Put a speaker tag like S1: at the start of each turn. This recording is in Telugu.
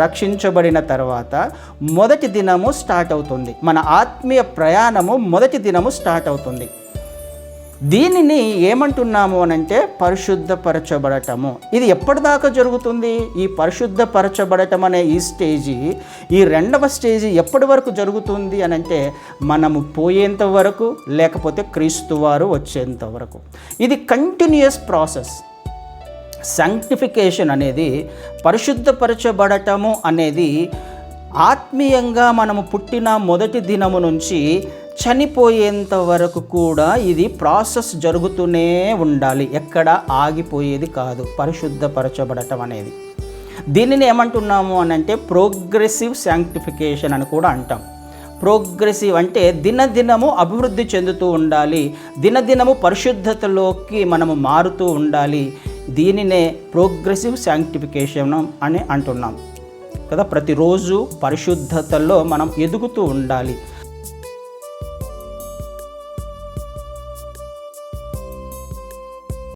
S1: రక్షించబడిన తర్వాత మొదటి దినము స్టార్ట్ అవుతుంది. మన ఆత్మీయ ప్రయాణము మొదటి దినము స్టార్ట్ అవుతుంది. దీనిని ఏమంటున్నాము అనంటే పరిశుద్ధపరచబడటము. ఇది ఎప్పటిదాకా జరుగుతుంది? ఈ పరిశుద్ధపరచబడటం అనే ఈ స్టేజీ ఈ రెండవ స్టేజీ ఎప్పటి వరకు జరుగుతుంది అనంటే మనము పోయేంత వరకు లేకపోతే క్రీస్తు వారు వచ్చేంత వరకు. ఇది కంటిన్యూస్ ప్రాసెస్ శాంక్టిఫికేషన్ అనేది పరిశుద్ధపరచబడటము అనేది ఆత్మీయంగా మనము పుట్టిన మొదటి దినము నుంచి చనిపోయేంత వరకు కూడా ఇది ప్రాసెస్ జరుగుతూనే ఉండాలి. ఎక్కడ ఆగిపోయేది కాదు. పరిశుద్ధపరచబడటం అనేది. దీనిని ఏమంటున్నాము అని అంటే ప్రోగ్రెసివ్ శాంక్టిఫికేషన్ అని కూడా అంటాం. ప్రోగ్రెసివ్ అంటే దినదినము అభివృద్ధి చెందుతూ ఉండాలి. దినదినము పరిశుద్ధతలోకి మనము మారుతూ ఉండాలి. దీనినే ప్రోగ్రెసివ్ శాంక్టిఫికేషన్ అని అంటున్నాం. కదా ప్రతిరోజు పరిశుద్ధతలో మనం ఎదుగుతూ ఉండాలి.